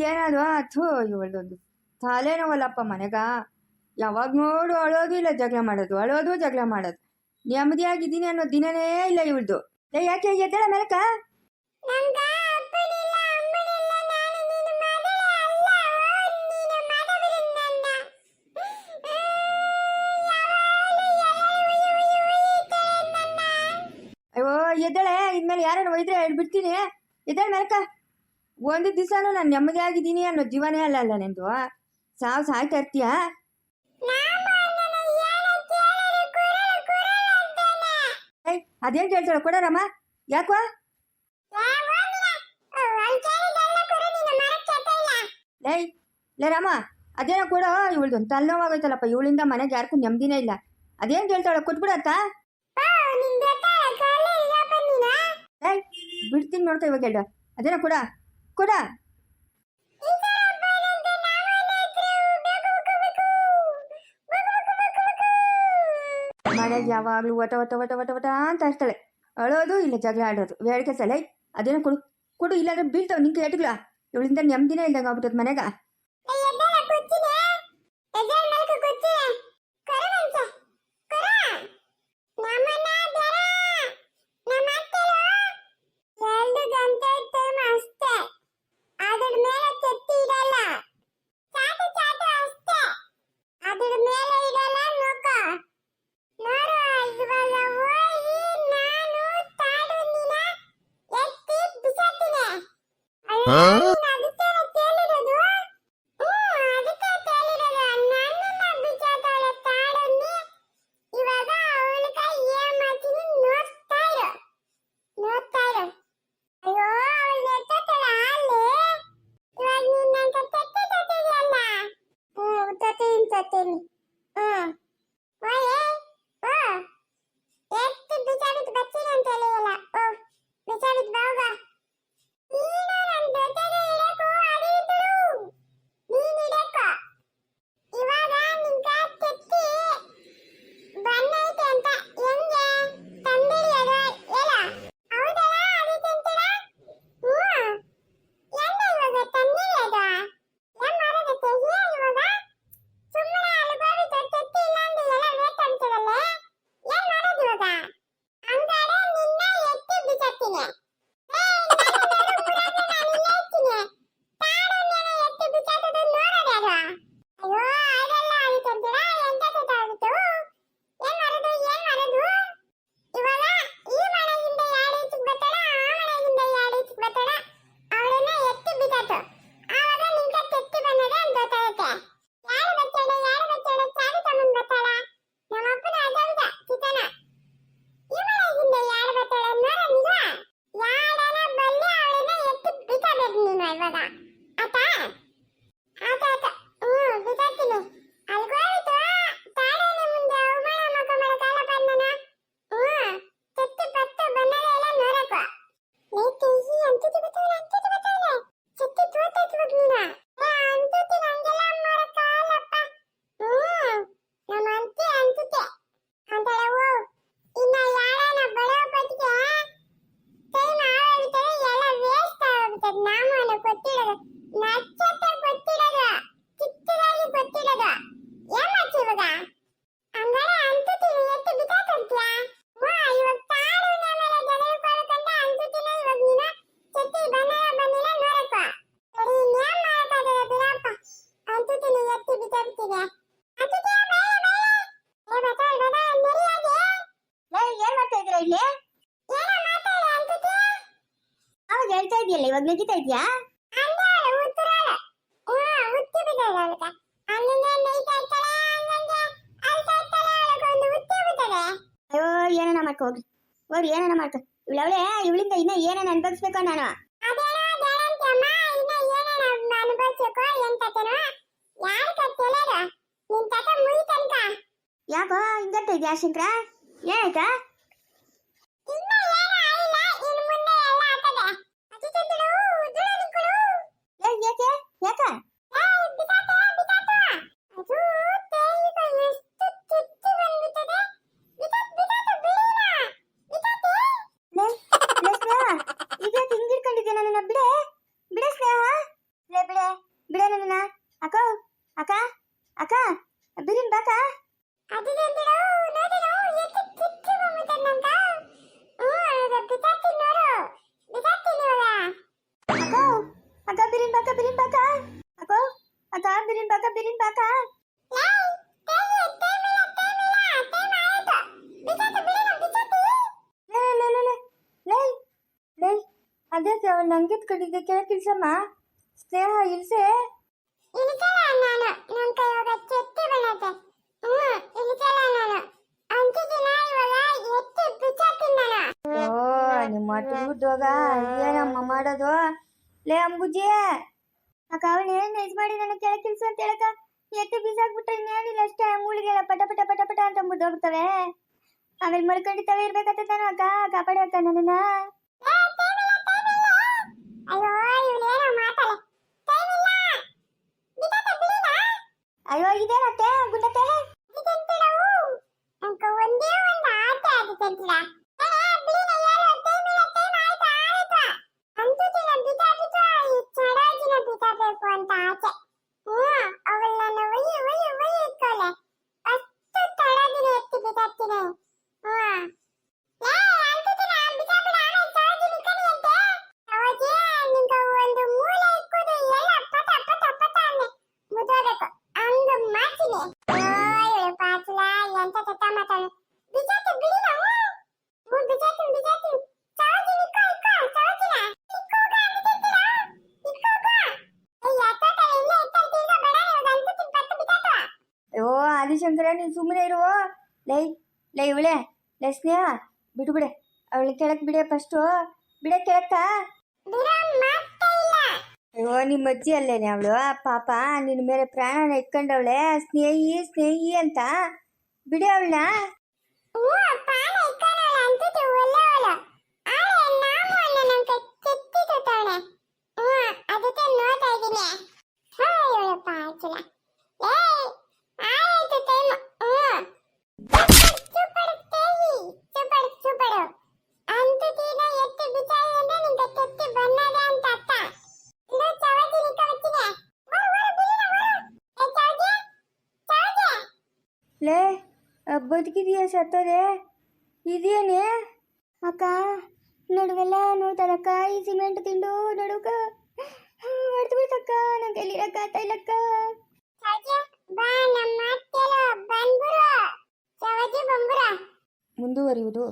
ಏನಾದ್ರು ಅಥೋ ಇವಳದೊಂದು ತಲೆನೋವಲ್ಲಪ್ಪ ಮನೆಗ. ಯಾವಾಗ ನೋಡು ಅಳೋದು ಇಲ್ಲ ಜಗಳ ಮಾಡೋದು ಅಳೋದು ಜಗಳ ಮಾಡೋದು. ನೆಮ್ಮದಿಯಾಗಿದ್ದೀನಿ ಅನ್ನೋ ದಿನನೇ ಇಲ್ಲ ಇವಳ್ದು. ಏ ಯಾಕೆ ಎದ್ದಳ ಮೆಲಕ ಅಯ್ಯೋ ಎದ್ದೇಳೆ ಇನ್ಮೇಲೆ ಯಾರನ್ನು ಒಯ್ದ್ರೆ ಬಿಡ್ತೀನಿ. ಎದ್ದಳ ಮೆಲಕ ಒಂದು ದಿವಸನೂ ನಾನು ನೆಮ್ಮದಿಯಾಗಿದ್ದೀನಿ ಅನ್ನೋ ಜೀವನೇ ಅಲ್ಲ ಅಲ್ಲ ನಿಂದು. ಸಾವು ಸಾಯ್ತಾ ಇರ್ತೀಯ? ಅದೇನು ಕೇಳ್ತಾಳ ಕೊಡರಮ್ಮ ಯಾಕೋ? ಲೈ ಲೇ ರಾಮ, ಅದೇನೋ ಕೊಡೋ, ಇವಳ್ದು ಒಂದು ತಲೆನೋವಾಗೋಯ್ತಲ್ಲಪ್ಪ, ಇವಳಿಂದ ಮನೆಗೆ ಯಾರಿಗೂ ನೆಮ್ಮದಿನೇ ಇಲ್ಲ. ಅದೇನು ಕೇಳ್ತಾಳ ಕೊಟ್ಬಿಡತ್ತ? ಬಿಡ್ತೀನಿ ನೋಡ್ತಾ ಇವಾಗ ಹೇಳ ಅದೇನೋ ಕೂಡ. ಕೊಡ. ಮನೆಗೆ ಯಾವಾಗಲೂ ಒಟ ಒಟ ಒಟ ಒಟ ಒಟ ಅಂತ ಇರ್ತಾಳೆ ಅಳೋದು ಇಲ್ಲ ಜಗಳ ಆಡೋದು. ಬೇಡಿಕೆ ಸಲ ಅದೇನೋ ಕೊಡು. ಕೊಡು, ಇಲ್ಲಾಂದ್ರೆ ಬೀಳ್ತಾವೆ ನಿಂಗೆ ಎಟ್ಗಳ ಇವಳಿಂದ ನೆಮ್ಮದಿನೇ ಇಲ್ದಂಗೆ ಆಗ್ಬಿಟ್ಟದ ಮನೆಗ. ಅಳ್ತಾ ಇದೆಯಲ್ಲ ಇವಾಗ ನೆಗಿತಾ ಇದೆಯಾ? ಅಯ್ಯೋ ಏನನ ಮಾಡ್ಕೊ ಹೋಗ್ರಿ ಹೋಗ್ರಿ ಏನನ ಮಾಡ್ಕ. ಇವಳವಳೆ ಇವಳಿಂದ ಇನ್ನ ಏನನ ಅನ್ಭವಿಸ್ಬೇಕೋ ನಾನು? ಯಾಕೋ ಹಿಂಗಂತ ಇದೆಯಾ ಶಂಕರ? ಏನಾಯ್ತಾ ಅಕ್ಕ ಬಿರಿನ್ ಬಾಕ ಬಿರಿನ್ ಬಾಕ. ಅಕ್ಕ ಅಕ್ಕ ಬಿರಿನ್ ಬಾಕ ಬಿರಿನ್ ಬಾಕ. ಲೇ ಲೇ ಲೇ ಲೇ ಲೇ ಲೇ ಅದೇ ಅವಳು ನಂಗೆ ಎತ್ಕೊಂಡಿದ್ದೆ ಇವಾಗ ಇಳ್ಸಮ್ಮ ಸ್ನೇಹ ನಾನು ಓ, ನಿಮ್ಮ ಟೂರ್ದೋಗ ಏನಮ್ಮ ಮಾಡೋದು? ಲೇ ಅಂಬುಜಿ ಅಕ್ಕ ಅವನು ಏನು ನೈಸ್ ಮಾಡಿ ನನ್ನ ಕೆಳಗೆ ಕೆಲಸ ಅಂತ ಹೇಳಕ ಎತ್ತಿ ಬೀಸಾಕ್ಬಿಟ್ರೆ ಇನ್ನೇನಿಲ್ಲ ಅಷ್ಟೇ ಮೂಳಿಗೆಲ್ಲ ಪಟ ಪಟ ಪಟ ಪಟ ಅಂತ ಮುದ್ದೋಗ್ತವೆ ಆಮೇಲೆ ಮಲ್ಕೊಂಡಿದ್ದಾವೆ ಇರ್ಬೇಕಂತ ನಾನು ಅಕ್ಕ ಕಾಪಾಡಿ ಅಕ್ಕ ನನ್ನನ್ನ. ಅಯ್ಯೋ ಇದೇನತ್ತೆ ಗುಂಡತ್ತೆ ಒಂದೇ ಒಂದು ಆಟ ಆಗುತ್ತೆ ಬಿಡಬೇಕು ಅಂತ ಆಸೆ ಹ್ಮ್ ಅವಳನ್ನ ಒಯ್ಯಿ ಒಯ್ಯಿ ಒಯ್ಯಿ ಇಟ್ಕೊಳ್ಳೆ ಅಷ್ಟು ತಡದಿನ ಎತ್ತಿ ಬಿಸಾಕ್ತೀನಿ ಹ್ಮ್ ಲೇ, ಅಂಟುತ್ತಿಲ್ಲ, ಬಿಸಾಕ್ಬಿಡು, ಆಮೇಲೆ ಸರೋಜಿ ನಿಂತ್ಕೊಳ್ಳಿ ಅಂತೆ. ಸರೋಜಿ, ನಿಂಗೆ ಒಂದು ಮೂಲೆ ಇಕ್ಕೋದು ಎಲ್ಲ ಪಟ ಪಟ ಪಟ ಅನ್ನೆ ಮುದ್ದೋಬೇಕು ಹಂಗ ಮಾಡ್ತೀನಿ ಅಯ್ಯೋ ಪಾಚಲ ಎಂತ ತತ್ತ ಮಾತಾಡು ಬಿಸಾತು ಬಿಡಿ ನಾವು ಹ್ಞೂ ಬಿಸಾತು ಬಿಸಾತು ಸರೋಜಿ ನಿಕ್ಕೋ ಇಕ್ಕೋ ಸರೋಜಿನ ಇಕ್ಕೋಗ ಅಂತಿದ್ದೀರಾ ಇಕ್ಕೋಗ ಏ ಇಲ್ಲೇ ಬೇಡ ಇವಾಗ ಪಟ್ಟು ಬಿಸಾತು ಅಯ್ಯೋ ಆದಿಶಂಕರ ನೀನು ಸುಮ್ಮನೆ ಇರುವ ಲೈ ಲೈ ಇವಳೆ. ಲೈ ಸ್ನೇಹ ಬಿಡು ಬಿಡೆ ಅವಳು ಕೆಳಕ್ ಬಿಡೆ ಫಸ್ಟು ಬಿಡೆ ಕೆಳಕ್ಕ ಅಯ್ಯೋ ನಿಮ್ಮ ಅಜ್ಜಿ ಅಲ್ಲೇನೆ ಅವಳು. ಪಾಪ ನಿನ್ನ ಮೇಲೆ ಪ್ರಾಣ ಇಟ್ಕೊಂಡವಳೆ ಸ್ನೇಹಿ ಸ್ನೇಹಿ ಅಂತ. ಬಿಡಿ ಹ್ಞೂ ಅದಕ್ಕೆ ನೋಡ್ತಾ ಇದ್ದೀನಿ. ಬದುಕಿದೀಯ ಸತ್ತೋದೆ? ಇದೇನೆ? ಅಕ್ಕ ನಡುವೆಲ್ಲ ನೋಡ್ತಾರಕ್ಕ ಈ ಸಿಮೆಂಟ್ ತಿಂಡು ನಡುಕ. ಹೊಡೆದು ಬಿಡ್ತಕ್ಕ ನಂಗೆ ಎಲ್ಲಿರಕ್ಕ ತೈಲಕ್ಕ ಮುಂದುವರಿಯುವುದು.